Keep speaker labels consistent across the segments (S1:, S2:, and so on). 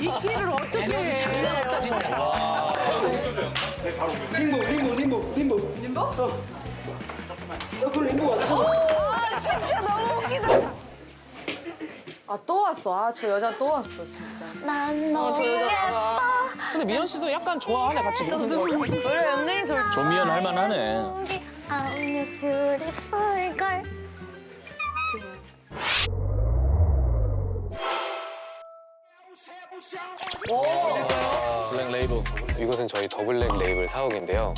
S1: 이끼를 어떻게 해? 장난 없다 진짜.
S2: 림보 림보 림보 림보 림보? 어. 어, 그 림보가
S3: 아 진짜 너무 웃기다.
S4: 아 또 왔어. 아 저 여자 또 왔어 진짜.
S3: 난 너무 예뻐.
S1: 근데 미연 씨도 약간 좋아하네 같이 노는 거.
S3: 노래 은근히 좋.
S5: 조미연 할만하네.
S3: Beautiful girl.
S6: 블랙 이곳은 저희 더블랙 레이블 사옥인데요.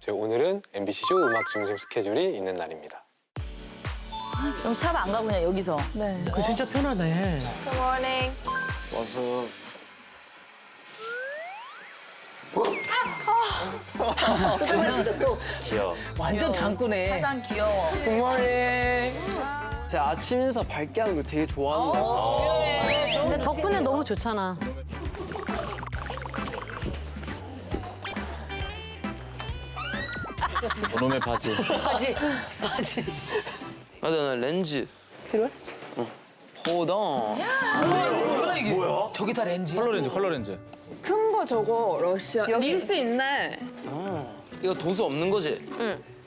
S6: 저희 오늘은 MBC 쇼 음악 중심 스케줄이 있는 날입니다.
S3: 그럼 샵 안 가고 그냥 여기서.
S1: 네. 그 진짜 편하네.
S3: Good morning.
S7: 와서
S5: 귀여워.
S1: 완전 장꾸네.
S3: 가장 귀여워.
S2: 제가 아침 인사 밝게 하는 걸 되게 좋아하는데
S8: 근데 덕분에 너무 좋잖아.
S5: 저놈의 바지.
S1: 바지, 바지.
S7: 맞아 나 렌즈
S1: 필요해?
S7: 어 호동
S1: 뭐야 이게? 뭐야? 저기 다 렌즈.
S5: 컬러 렌즈, 컬러 렌즈.
S9: 큰 거 저거 러시아 릴스 있네.
S7: 이거 도수 없는 거지?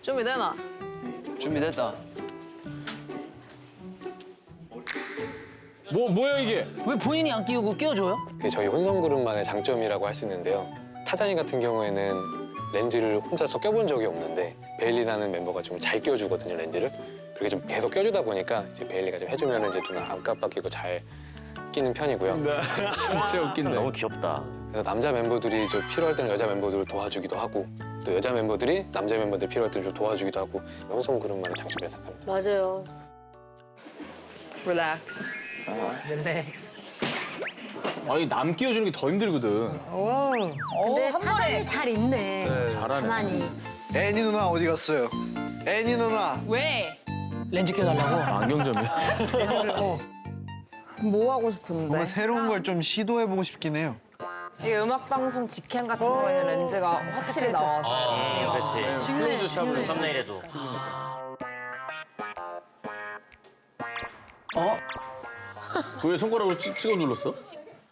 S3: 준비되나?
S7: 준비됐다
S5: 뭐 뭐야 이게?
S1: 왜 본인이 안 끼우고 끼워줘요?
S6: 그게 저희 혼성 그룹만의 장점이라고 할 수 있는데요. 타자니 같은 경우에는 렌즈를 혼자서 껴본 적이 없는데 베일리라는 멤버가 좀 잘 껴주거든요 렌즈를. 그렇게 좀 계속 껴주다 보니까 이제 베일리가 좀 해주면 이제 눈안 깜빡이고 잘 끼는 편이고요.
S5: 진짜 웃긴데.
S10: 너무 귀엽다.
S6: 그래서 남자 멤버들이 좀 필요할 때는 여자 멤버들을 도와주기도 하고 또 여자 멤버들이 남자 멤버들 필요할 때를 좀 도와주기도 하고 혼성 그룹만의 장점이라고 생각합니다.
S8: 맞아요.
S9: 릴렉스.
S5: 아니 남 끼워주는 게 더 힘들거든.
S8: 근데
S3: 한 번에.
S8: 잘 있네.
S5: 잘하네.
S8: 가만히.
S11: 애니 누나 어디 갔어요? 애니 누나
S9: 왜?
S1: 렌즈 껴달라고.
S5: 안경점이야.
S9: 뭐 하고 싶은데?
S11: 뭔가 새로운 걸 좀 시도해보고 싶긴 해요.
S9: 이게 음악 방송 직캠 같은 거에는 렌즈가 확실히 나와서.
S10: 음, 그렇지. 클로즈 샵으로 썸네일에도.
S5: 왜 손가락으로 찍, 찍어 눌렀어?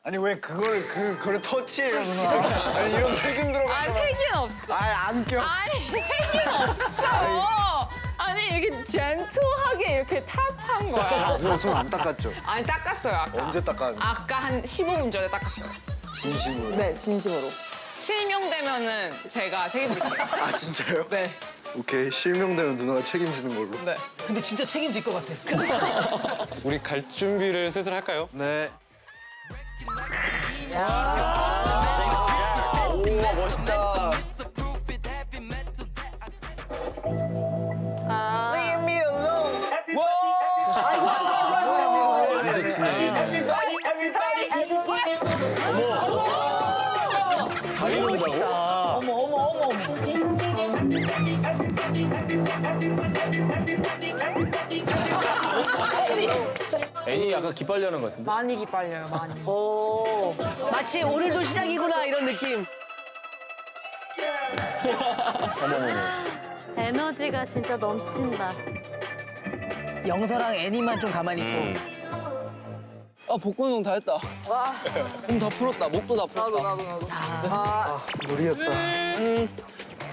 S11: 아니 왜 그걸 그 그걸 터치해요 누나? 아니 이런 세균 들어가.
S9: 아 색은 없어.
S11: 아안 껴.
S9: 아니 색은 없어. 아니 이렇게 젠투하게 이렇게 탑한 거야.
S11: 누나 손안 닦았죠?
S9: 아니 닦았어요 아까.
S11: 언제 닦았는데?
S9: 아까 한 15분 전에 닦았어요.
S11: 진심으로.
S9: 네 진심으로. 실명되면은 제가 책임질게요.
S11: 아 진짜요?
S9: 네.
S11: 오케이 실명되면 누나가 책임지는 걸로.
S9: 네.
S1: 근데 진짜 책임질 것 같아.
S6: 우리 갈 준비를 슬슬 할까요?
S11: 네.
S3: 아.
S5: 약간 기빨려는 것 같은데.
S9: 많이 기빨려요 많이.
S1: 오. 마치 오늘도 시작이구나 이런 느낌.
S8: 에너지가 진짜 넘친다.
S1: 영서랑 애니만 좀 가만히 있고.
S5: 음.
S7: 아 복근 운동 다 했다 몸 다 풀었다 목도 다 풀었다
S9: 나도 나도 나도.
S11: 놀이였다.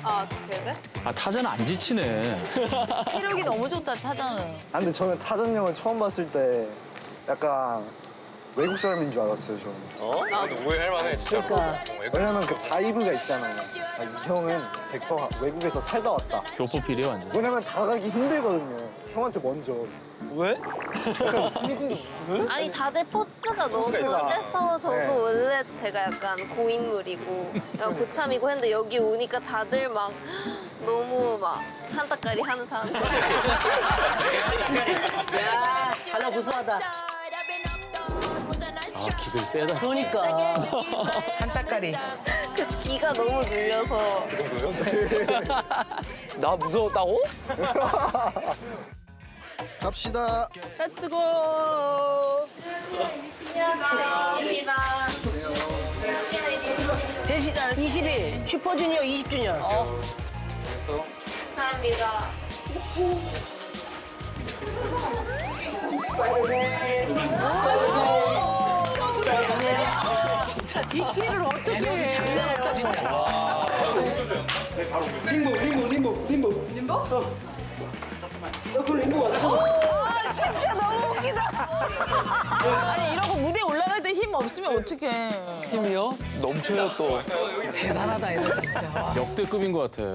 S9: 아 그래 돼?
S5: 아 타자는 안 지치네.
S3: 체력이 너무 좋다 타자는.
S11: 아, 근데 저는 타전형을 처음 봤을 때 약간 외국 사람인 줄 알았어요 저는.
S6: 오해할 만해 진짜.
S1: 그러니까
S11: 왜냐면 그 바이브가 있잖아요. 아, 이 형은 100% 외국에서 살다 왔다.
S5: 교포필이야 완전.
S11: 왜냐면 다가기 힘들거든요. 형한테 먼저.
S7: 왜?
S3: 아니 다들 포스가 너무
S11: 포스가.
S3: 세서 저도
S11: 네.
S3: 원래 제가 약간 고인물이고 약간 고참이고 했는데 여기 오니까 다들 막 너무 막 한따까리 하는 사람들.
S1: 야 자나 고소하다.
S5: 아 기들 세다.
S1: 그러니까 한따까리.
S3: 그래서 기가 너무 눌려서
S7: 나 무서웠다고?
S11: 갑시다.
S3: 렛츠고.
S1: 대시 20일 슈퍼주니어 20주년.
S3: 감사합니다.
S12: 림보 림보 림보 림보 림보? 어. 어, 그 림보 왔어.
S9: 진짜 너무 웃기다. 아니 이러고 무대 올라갈 때 힘 없으면 어떡해.
S2: 힘이요? 넘쳐요 또.
S9: 대단하다 이거 진짜.
S5: 역대급인 것 같아.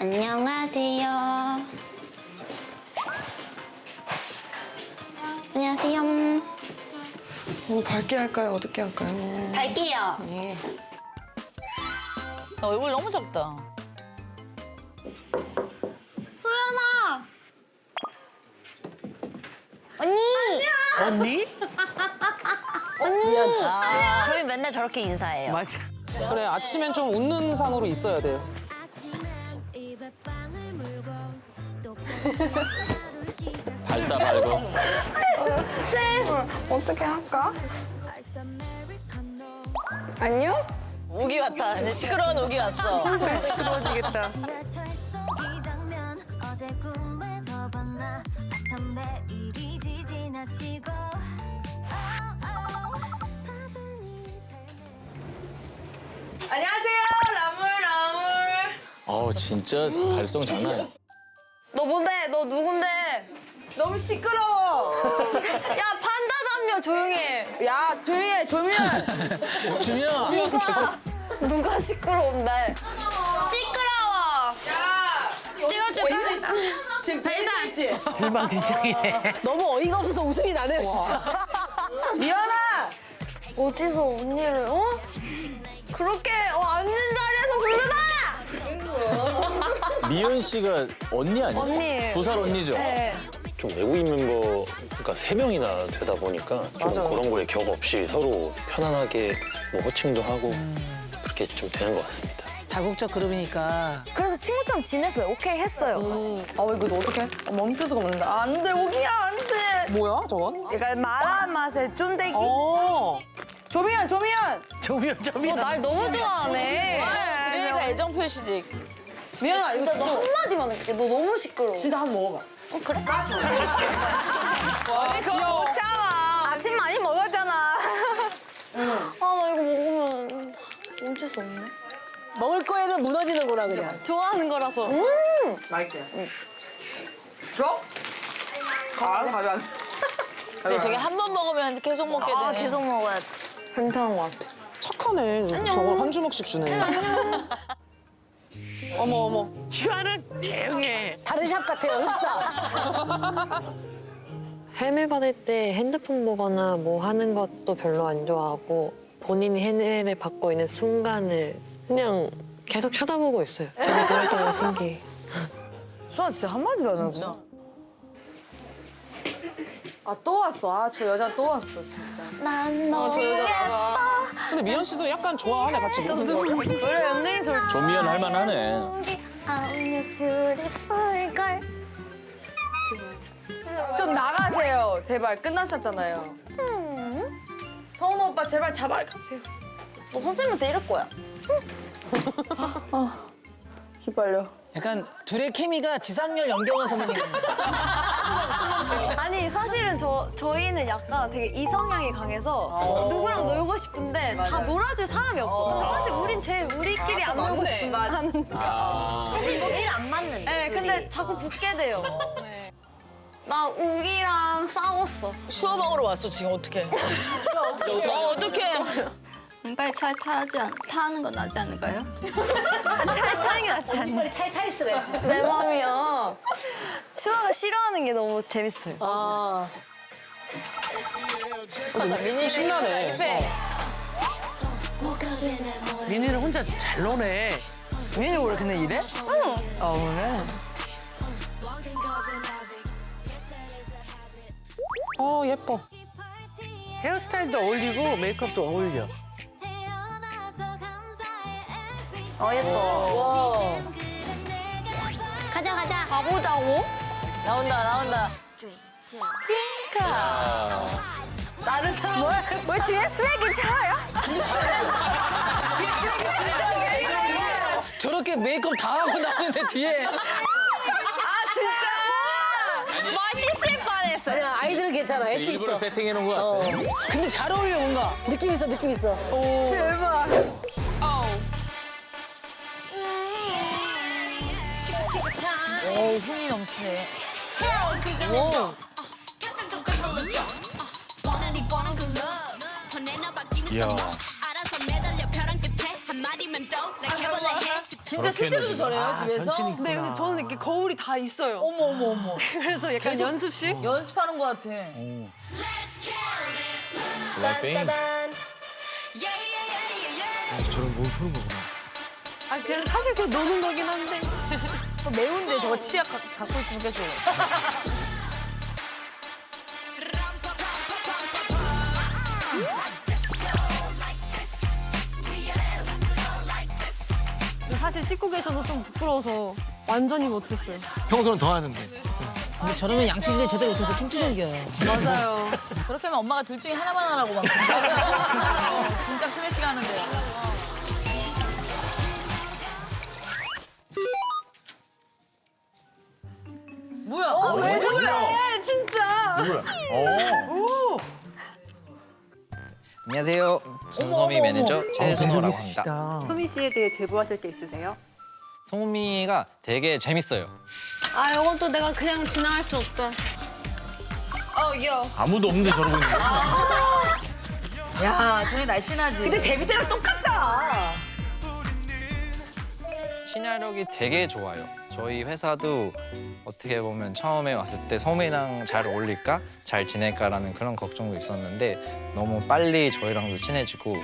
S3: 안녕하세요.
S1: 뭐 밝게 할까요? 어둡게 할까요?
S3: 밝게요.
S9: 나 얼굴 너무 작다.
S3: 소연아. 언니.
S8: 언니?
S3: 언니. 저희 맨날 저렇게 인사해요.
S8: 맞아.
S9: 그래 아침엔 좀 웃는 상으로 있어야 돼요.
S5: 밝다 밝어.
S1: 어떻게 할까? 안녕?
S9: 우기 왔다. 시끄러운 우기 왔어.
S8: 시끄러워지겠다.
S9: 안녕하세요 라물 라물.
S5: 어 진짜 발성 장난 아니야.
S1: 너 뭔데? 너 누군데?
S9: 너무 시끄러워.
S1: 야 판다 담요 조용히 해.
S9: 야 조용히 해 조미연.
S5: 주미야.
S1: 누가 누가 시끄러운데?
S3: 시끄러워. 찍어줄까?
S9: 지금 배상 있지?
S8: 불망지창이네.
S9: 너무 어이가 없어서 웃음이 나네요 진짜. 미연아.
S1: 어디서 언니를 어? 그렇게 어, 앉는 자리에서 부르나?
S5: 미연 씨가 언니 아니야?
S1: 언니예요.
S5: 두살 언니죠?
S13: 좀 외국인 멤버가 세 명이나 되다 보니까 좀 그런 거에 격 없이 서로 편안하게 뭐 호칭도 하고 그렇게 좀 되는 것 같습니다.
S9: 다국적 그룹이니까.
S1: 그래서 친구처럼 지냈어요. 오케이 했어요.
S9: 아 이거 너 어떡해? 멈출 수가 없는데. 아,
S1: 안 돼, 오기야 안 돼.
S9: 뭐야 저건?
S1: 약간 마라한 맛의 쫀대기.
S9: 어. 조미연 조미연.
S8: 조미연 조미연.
S1: 날 너무 좋아하네.
S9: 그러니까 애정 표시지.
S1: 미연아, 진짜 너 한마디만 할게. 너 너무 시끄러워.
S9: 진짜 한번 먹어봐.
S1: 어, 그래?
S9: 아니 그거 못 참아.
S1: 아침 많이 먹었잖아. 아, 나 이거 먹으면 멈출 수 없네.
S8: 먹을 거에는 무너지는구나 그냥.
S1: 좋아하는 거라서.
S9: 맛있대. 줘? 가 가면. 근데 저게 한 번 먹으면 계속 먹게 되네.
S1: 아, 계속 먹어야 돼.
S9: 괜찮은 것 같아. 착하네. 저걸 한 주먹씩 주네. 어머 어머.
S8: 슈아는 조용해. 다른 샵 같아요 흡사.
S14: 헤매 받을 때 핸드폰 보거나 뭐 하는 것도 별로 안 좋아하고 본인이 헤매를 받고 있는 순간을 그냥 계속 쳐다보고 있어요. 저도 그럴 때마다 신기해.
S9: 수아 진짜 한마디도 안 하고. 아 또 왔어. 아 저 여자 또 왔어 진짜.
S1: 난 너무 예뻐.
S9: 근데 미연 씨도 약간 좋아하네 같이 노는 거.
S1: 그래, 은근히 좋
S5: 조미연 할만하네.
S1: I'm beautiful girl.
S9: 좀 나가세요. 제발 끝나셨잖아요. 성훈 오빠 제발 잡아 가세요.
S1: 너 선생님한테 이럴 거야.
S9: 기빨려.
S15: 약간 둘의 케미가 지상렬 연경원 선배님.
S1: 아니 사실은 저 저희는 약간 되게 이성향이 강해서 누구랑 놀고 싶은데 다 놀아줄 사람이 없어. 근데 사실 우린 제일 우리끼리 안 놀고
S9: 맞네.
S1: 싶은 하는.
S5: 아.
S3: 사실 제일 안 맞는데.
S1: 네, 근데 자꾸 붙게 돼요. 나 우기랑 싸웠어.
S9: 슈어방으로 왔어 지금 어떻게? 어 어떻게?
S1: 빨리 차에 타지 않, 타는 건 낫지 않을까요? 차에 타는 게 낫지 않나?
S8: 빨리 차에 타 있으래.
S1: 내 맘이야. 수아가 싫어하는 게 너무 재밌어요.
S8: 아.
S9: 민희 신나네.
S8: 민희는 혼자 잘 노네.
S9: 민희 원래 근데 이래? 응. 아 그래? 어 예뻐.
S8: 헤어스타일도 어울리고 메이크업도 어울려.
S3: 어 예뻐. 가자 가자. 가보자고.
S9: 나온다 나온다.
S1: 다른 사람 뭐야? 왜 뒤에 쓰레기 차야?
S9: 저렇게 메이크업 다 하고 나오는데 뒤에
S4: 진짜 맛있을 뻔했어.
S1: 아니야, 아이들은 괜찮아. 애치
S5: 일부러
S1: 있어.
S5: 세팅해 놓은 거 같아.
S1: 어. 근데 잘 어울려, 뭔가. 느낌 있어, 느낌 있어.
S9: 대박.
S16: 오, 흥이 넘치네.
S5: 이야.
S16: 진짜 실제로도 저래요, 집에서?
S9: 네, 근데 저는 이렇게 거울이 다 있어요.
S16: 어머, 어머, 어머.
S9: 그래서 약간 연습실?
S16: 연습하는 것 같아.
S5: 블랙핑.
S7: 저런 몸 푸는 거구나.
S9: 아, 그냥 사실 그 노는 거긴 한데.
S16: 또 매운데 저거 치약 가- 갖고 있으면 계속.
S9: 사실 찍고 계셔서 좀 부끄러워서 완전히 못했어요.
S7: 평소는 더 하는데.
S1: 근데 저러면 양치질 제대로 못해서 충치 생겨요.
S9: 맞아요.
S16: 그렇게 하면 엄마가 둘 중에 하나만 하라고 막 등짝 스매싱 하는데. 뭐야?
S9: 어, 왜 저래? 진짜.
S5: 누구야? 어.
S7: 안녕하세요. 손소미 매니저 최순호라고 합니다.
S9: 소미 씨에 대해 제보하실 게 있으세요?
S7: 소미가 되게 재밌어요.
S4: 아, 이건 또 내가 그냥 지나갈 수 없다. 어, 요.
S5: 아무도 없는데 저러고 있는 거야.
S16: 야, 저희 날씬하지.
S1: 근데 데뷔 때랑 똑같다.
S7: 친화력이 되게 좋아요. 저희 회사도 어떻게 보면 처음에 왔을 때 소미랑 잘 어울릴까? 잘 지낼까라는 그런 걱정도 있었는데 너무 빨리 저희랑도 친해지고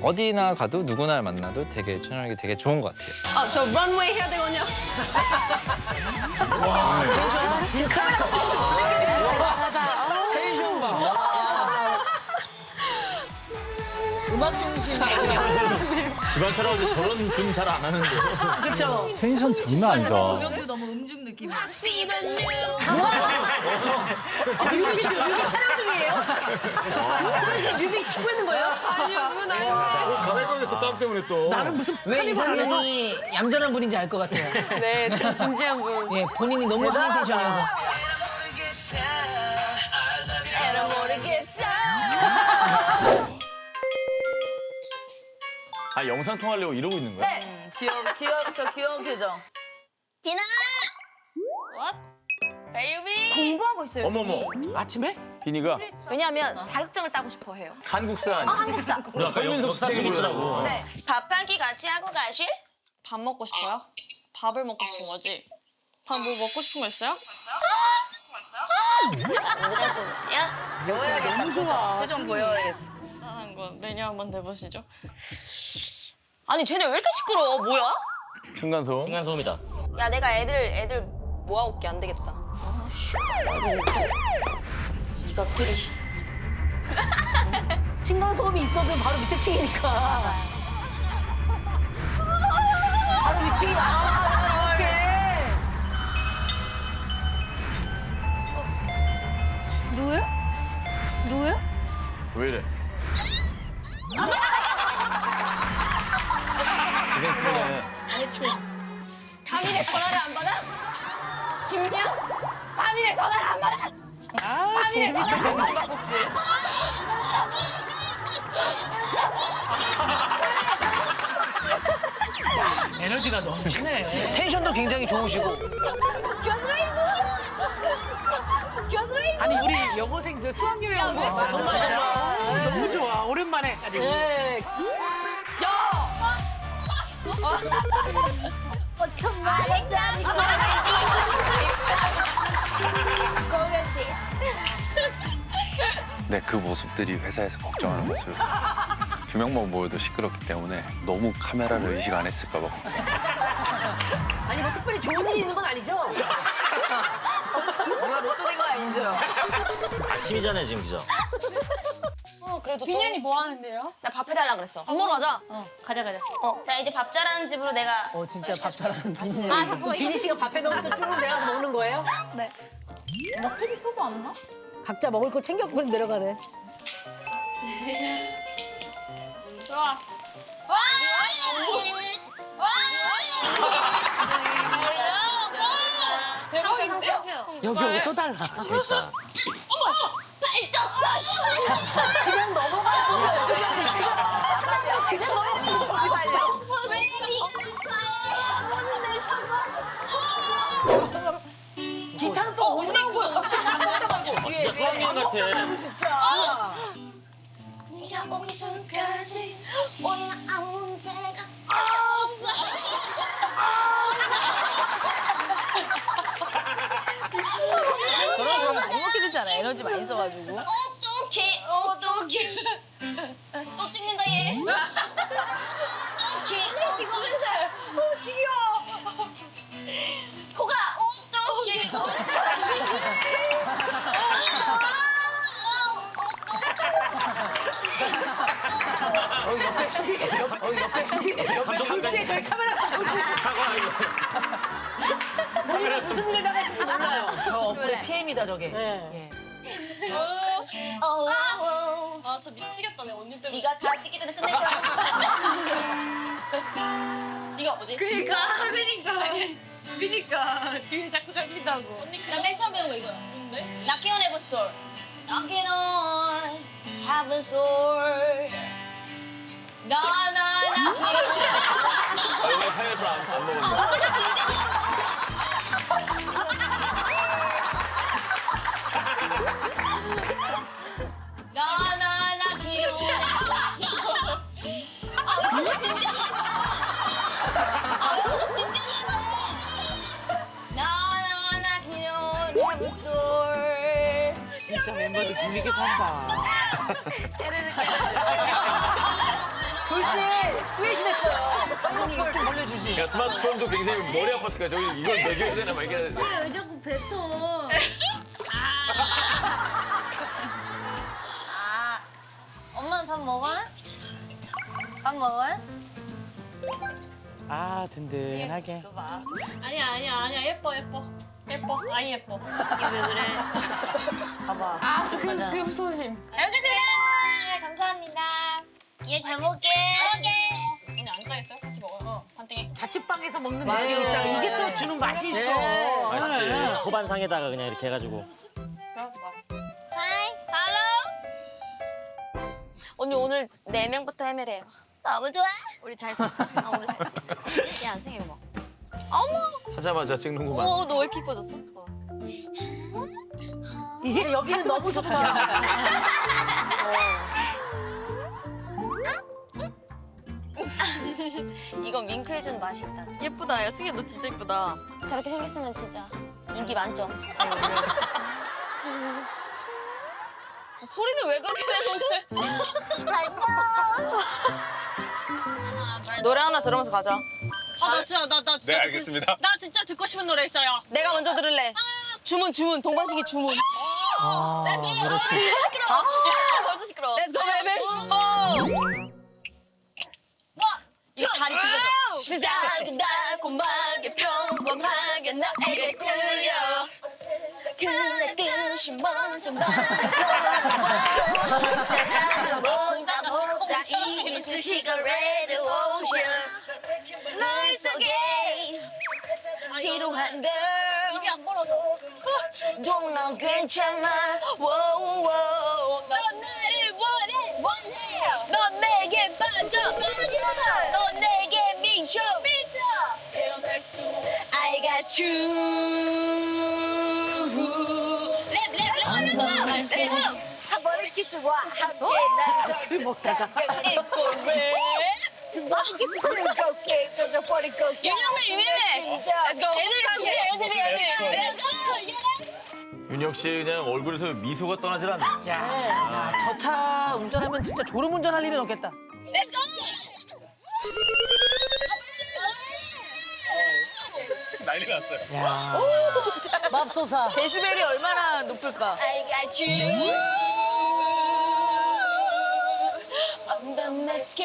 S7: 어디나 가도 누구나 만나도 되게 친화력이 되게 좋은 것 같아요.
S4: 아, 저 런웨이 해야 되거든요.
S16: 음악 중심.
S5: 집안 사람들 저런 줌 잘 안 하는데.
S1: 그쵸?
S5: 텐션 장난 아니다.
S16: 조명도 너무 음중 느낌이야.
S4: See the new.
S1: 뮤비, 뮤비 촬영 중이에요? 소리 씨 뮤비 찍고 있는 거예요?
S4: 아니구나.
S5: 갈아입어야겠어 땀 때문에 또.
S1: 나는 무슨 왜 이상형이 얌전한 분인지 알 것 같아요.
S4: 네, 진짜 진지한 분.
S1: 예, 본인이 너무 하이 텐션이어서.
S5: 아 영상 통화하려고 이러고 있는 거야?
S16: 귀여운, 귀여운, 저 귀여운 표정.
S4: 비나. What? 베이비. 공부하고 있어요.
S5: 어머머.
S1: 아침에?
S5: 비니가
S4: 왜냐하면 자격증을 따고 싶어 해요.
S5: 한국산.
S4: 한국사.
S5: 너 아까 영석 사진 있더라고.
S4: 네. 밥 한 끼 같이 하고 가실? 밥 먹고 싶어요? 밥을 먹고 싶은 거지. 밥 뭐 먹고 싶은 거 있어요? 오늘은 좀 야.
S16: 보여야겠다.
S1: 너무 좋아.
S16: 표정 보여야겠어.
S4: 이상한 거 메뉴 한번 내보시죠. 아니 쟤네 왜 이렇게 시끄러워? 뭐야?
S5: 층간소음.
S10: 층간소음이다.
S4: 야 내가 애들 애들 모아올게 안 되겠다. 아, 씨. 이것들이.
S1: 층간 소음이 있어도 바로 밑에 층이니까. 바로 위층이 아, 이렇게.
S4: 누구야? 누구야?
S5: 왜 이래? 그거네.
S4: 대충. 가민의 전화를 안 받아? 김미야? 가민의 전화를 안 받아?
S1: 아,
S4: 가민의 전화를 안 받아?
S16: 숨바꼭질.
S1: 에너지가 넘치네. 텐션도 굉장히 좋으시고.
S8: 아니 우리 여고생들 수학여행 온거
S4: 왜
S8: 같아.
S4: 정말
S8: 진짜. 너무 좋아. 오랜만에.
S1: 예.
S13: 네, 그 모습들이 회사에서 걱정하는 모습. 두 명만 모여도 시끄럽기 때문에 너무 카메라를 의식 안 했을까 봐.
S1: 아니 뭐 특별히 좋은 일이 있는 건 아니죠?
S16: 뭐야, 로또 된거 아니죠?
S10: 아침이잖아요 지금 기자.
S4: 어, 그래도 빈현이 뭐 하는데요? 나 밥 해달라 그랬어. 밥 먹으러 가자. 어, 가자 가자. 어, 자 이제 밥 잘하는 집으로 내가.
S1: 어 진짜 밥 잘하는 비니.
S4: 아, 잠깐만,
S1: 비니
S4: 이거-
S1: 씨가 밥해 놓으면 또쭉 내려가서 먹는 거예요?
S4: 네. 나 TV 끄고 왔나?
S1: 각자 먹을 거 챙겨 먹고 내려가네.
S4: 좋아. 와! 와! 대박이다.
S1: 여기 오고 또 달라.
S10: 재밌다.
S1: 그냥 넘어가.
S16: 그냥 너무 거기 살려.
S1: 기타
S10: 같아.
S1: 진짜.
S3: 네가 오기 전까지 우리는 아무 문제가 없어.
S4: 저런 거 많이 먹게 되잖아. 에너지 많이 써가지고.
S3: 어떡해 어떡해 또 찍는다 얘 어떡해 이거 맨날 어 지겨워
S1: 옆- 어 옆에 저기 옆에 저희 카메라 감독님. 본인은 무슨 일을 당하실지 몰라요. 저 어플의 PM이다 저게. 예.
S16: 아 저 미치겠다 내 언니 때문에.
S3: 네가 다 찍기 전에 끝낼 거야 이거 뭐지?
S16: 그니까 그니까 그니까 뒤에 자꾸 잡힌다고.
S3: 나맨 처음 배운 거 이거야 뭔데? Knocking on Heaven's Door Knocking on Heaven's Door 나나 knocking
S5: 아, 파인애플 안, 안 먹었네.
S1: 좀 올려주지.
S5: 야, 스마트폰도 굉장히 머리 아팠을 거야. 저기 이걸 먹여야 되나 말겨야 되나.
S3: 왜 자꾸 뱉어? 아, 엄마는 밥 먹어? 밥 먹어?
S1: 아 든든하게.
S16: 아니야 아니야 아니야 예뻐 예뻐 예뻐 아니 예뻐.
S3: 이게 왜 그래?
S1: 봐봐.
S16: 아그 급소심.
S3: 잘 먹겠습니다. 감사합니다. 얘 잘 먹게.
S16: 언니 앉아 있어요? 같이.
S1: 자취방에서 먹는 느낌 있잖아. 이게 또 주는 맛이 있어.
S10: 맛있지.
S1: 네.
S10: 소반상에다가 그냥 이렇게 해가지고.
S3: 하이, 할로. 언니 오늘 네 명부터 헤매래요. 너무 좋아. 우리 잘 수 있어. 아, 우리 잘수 있어. 얘안 생겨 봐. 어머.
S5: 하자마자 찍는구만.
S3: 오, 너왜 이렇게 이뻐졌어?
S1: 이게 여기는 너무 좋다.
S3: 이건 윙크해준 맛이 있다.
S16: 예쁘다. 야 승희 너 진짜 예쁘다.
S3: 저렇게 생겼으면 진짜 인기 만점. 소리는 왜 그렇게 내는데?
S4: 노래 하나 들으면서 가자.
S16: 아 나 진짜 나 나 진짜
S13: 네,
S16: 듣고-
S13: 알겠습니다.
S16: 나 진짜 듣고 싶은 노래 있어요.
S4: 내가 먼저 들을래. 주문 주문 동방신기 주문.
S1: 아, 그렇지.
S16: 시끄러워. 벌써 시끄러워.
S4: Let's go baby. 어. 다리 굽어서.
S3: 시작은 달콤하게 평범하게 나에게 끌려. 그의 뜻이 먼저 보다. 보다 이미 수시가 red ocean 물 속에 지루한 걸.
S16: 입이 안 벌어져.
S3: 동넌 괜찮아? wow, wow. 넌 나를 원해. 원해 한 키스와 함께 키스
S16: 유명해 유명해. Let's go. 애들이 진짜 애들이 애들이.
S3: Let's go
S5: 윤혁 씨 그냥 얼굴에서 미소가 떠나질 않네.
S1: 야, 야, 저 차 운전하면 진짜 졸음 운전할 일은 없겠다.
S3: Let's go
S13: 난리 났어요.
S1: 야, 맙소사.
S4: 데시벨이 얼마나 높을까?
S3: I got you on the next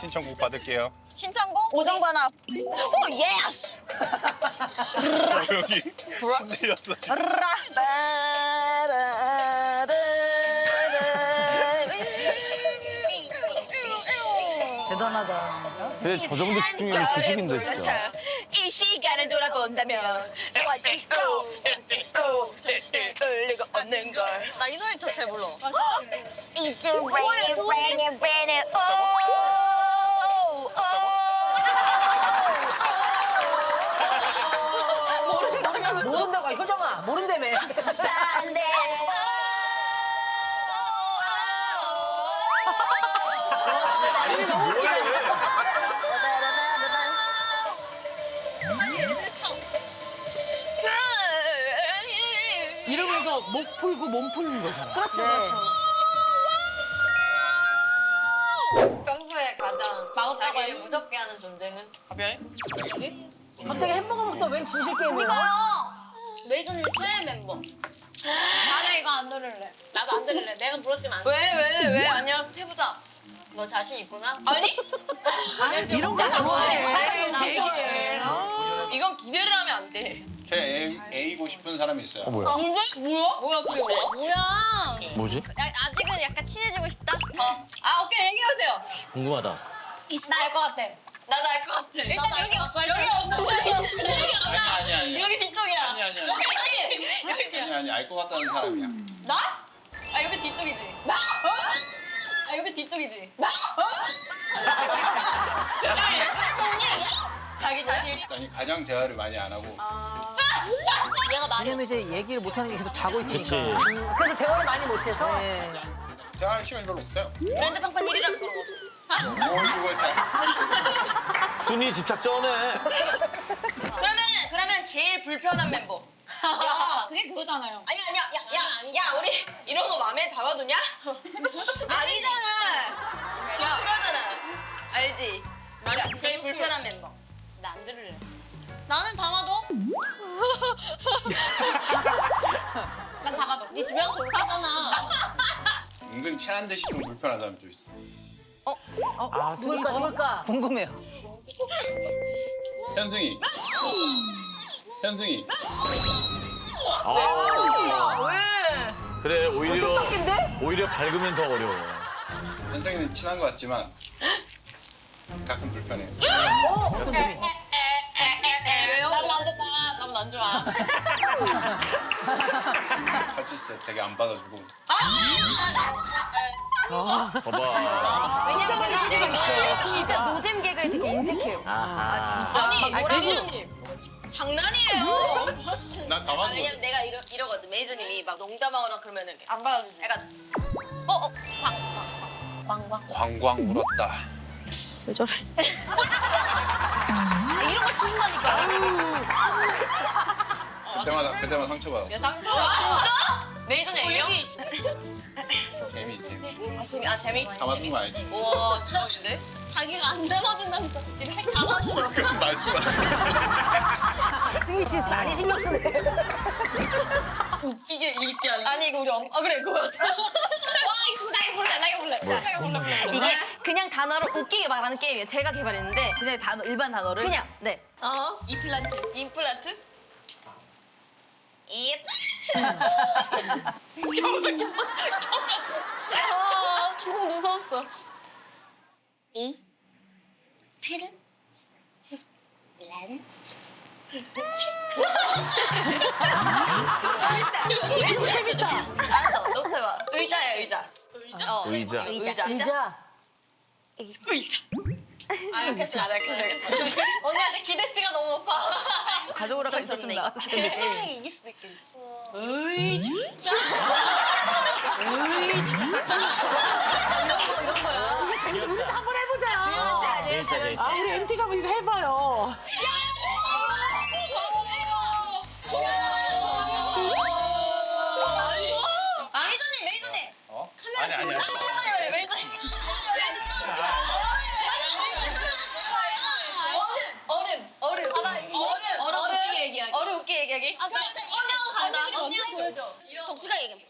S13: 신청곡 받을게요.
S3: 신청곡 오정관합 오 예스
S13: 여기 흔들렸어 지금.
S1: 대단하다.
S5: 근데 저 정도 집중력이 90인데 진짜.
S4: 이 시간을 돌아본다면 어찌고 울리고 없는 걸.
S17: 나 이 노래 진짜 잘 불러.
S4: It's raining, raining, raining. Oh, oh.
S1: 모른다고 효정아 모른다며. 아
S8: 목 풀고 몸 푸는 거잖아.
S1: 그렇죠.
S17: 평소에 가장 자기를 무섭게 하는 존재는? 가별?
S1: 갑자기 햄버거 먹다 웬 진실 게임이야?
S17: 메이저님 최애 멤버. 나는 이거 안 들을래. 나도 안 들을래. 내가 불렀지만 안
S4: 왜,
S17: 들을래.
S4: 왜, 왜?
S17: 아니야, 해보자. 너 자신 있구나?
S4: 아니?
S8: 이런 거 좋아해.
S17: 좋아해.
S8: 얘기해.
S4: 이건 기대를 하면 안 돼.
S18: 제 A, A고 싶은 사람이 있어요.
S19: 뭐야?
S4: 진짜? 뭐야?
S17: 뭐야, 그게 뭐야? 뭐야?
S5: 뭐지?
S17: 야, 아직은 약간 친해지고 싶다?
S4: 어. 아, 오케이, 얘기해보세요.
S10: 궁금하다.
S17: 나알 것 같아.
S4: 나도 알 것 같아.
S17: 일단 여기 없어.
S4: 여기 없어. 여기 없어.
S18: 아니 아니 아니.
S4: 여기 뒤쪽이야.
S18: 아니 아니 아니.
S4: 여기, 여기 뒤야.
S18: 아니 아니 알 것 같다는 사람이야.
S17: 나?
S4: 아, 여기 뒤쪽이지. 나? 아, 여기 뒤쪽이지. 나? 자기 자신.
S18: 아니 가장 대화를 많이 안 하고
S17: 얘가 많이
S1: 왜냐면 이제 얘기를 못하는 게 계속 자고 있으니까.
S10: 그치.
S1: 음, 그래서 대화를 많이 못해서.
S18: 대화할 시간이 별로 없어요.
S17: 브랜드 팡팡 1위라서 그런 거죠.
S18: 뭘 그거 했다.
S5: 순위 집착 쩌네.
S4: 그러면, 그러면 제일 불편한 멤버.
S17: 야, 그게 그거잖아요.
S4: 아니 아니야 야, 야, 야, 우리 이런 거 마음에 담아두냐? 아니잖아. 야, 그러잖아. 알지? 맞아. 제일 불편한 멤버.
S17: 나 안 들을래. 나는 담아도? 난 담아도. 네 집에 가서 욕하잖아.
S18: 은근 친한 듯이 좀 불편한 사람이 좀 있어.
S1: 아, 누굴까 누굴까?
S8: 궁금해요.
S18: 현승이. 현승이.
S5: 아, 그래 오히려? 오히려 밝으면 더 어려워.
S18: 현승이는 친한 것 같지만 가끔 불편해.
S17: 나무 안 좋다. 나무 안 좋아.
S18: 같이 있을 때 되게 안 받아주고.
S5: 봐봐.
S16: 왜냐면 진짜, 진짜 노잼 개그에 되게 인색해요.
S5: 아
S4: 진짜? 아니, 메이저님. 장난이에요.
S18: 난다
S4: 아,
S18: 받아.
S4: 왜냐면 내가 이러, 이러거든. 메이저님이 막 농담하거나 그러면은 안 받아주지. 약간, 어, 어, 광, 광, 광.
S18: 광광 울었다.
S16: 왜 저래?
S4: 이런 거 치신다니까.
S18: 그때마다 그때마다 상처받아.
S17: 야, 상처. 진짜?
S4: 메이저님 A형?
S18: 재미 재미.
S4: 아, 재미, 아, 재미?
S18: 다 맞은 거 알지?
S4: 우와, 진짜인데?
S17: 자기가 안 담아준다면서 지금 핵.
S18: 그건 말씀 맞아.
S1: 승희 씨 많이 신경 쓰네.
S4: 웃기게 읽게 할래? 아니, 이거 우리 엄, 아, 그래, 그거 하자.
S17: 와, 이거 나 이거 볼래. 나 이거 볼래. 나 이거 볼래.
S16: 이게 그냥 단어로 웃기게 말하는 게임이에요. 제가 개발했는데
S8: 그냥 단어 일반 단어를
S16: 그냥 네.
S4: 어? 이플란트. 임플란트?
S17: 이
S4: 아, 조금 무서웠어.
S17: 이 필 란.
S4: 재밌다. 알았어, 너부터 해봐. 의자야, 의자. 의자? 어.
S5: 의자.
S4: 의자.
S1: 의자.
S4: 의자. 아, 이렇게 했어, 안 이렇게 했어. 언니한테 기대치가 너무 높아.
S8: 가져오라고 했었습니다.
S17: 태연이 이길 수도 있겠네.
S4: 의자.
S8: 우리 한번 해보자.
S4: 주현 씨 아니에요?
S10: 진짜
S4: 주현 씨.
S8: 아 우리 MT 가면 이거 해봐요.
S4: 메이저님, 메이저님.
S18: 어? 아니 아니 아니.
S4: 메이저님, 메이저님. 얼음, 얼음.
S17: 봐봐, 얼음, 얼음 웃기게 얘기하기.
S4: 얼음 웃게 얘기하기.
S17: 아, 그럼 언니하고 간다. 언니가 보여줘. 독주가 얘기해.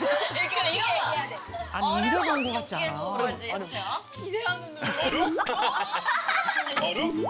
S4: 이렇게 이렇게 얘기해야 돼.
S8: 아니 잃어본 것 같지 않아.
S4: 뭐지? 보세요. 기대하는 눈.
S18: 얼음?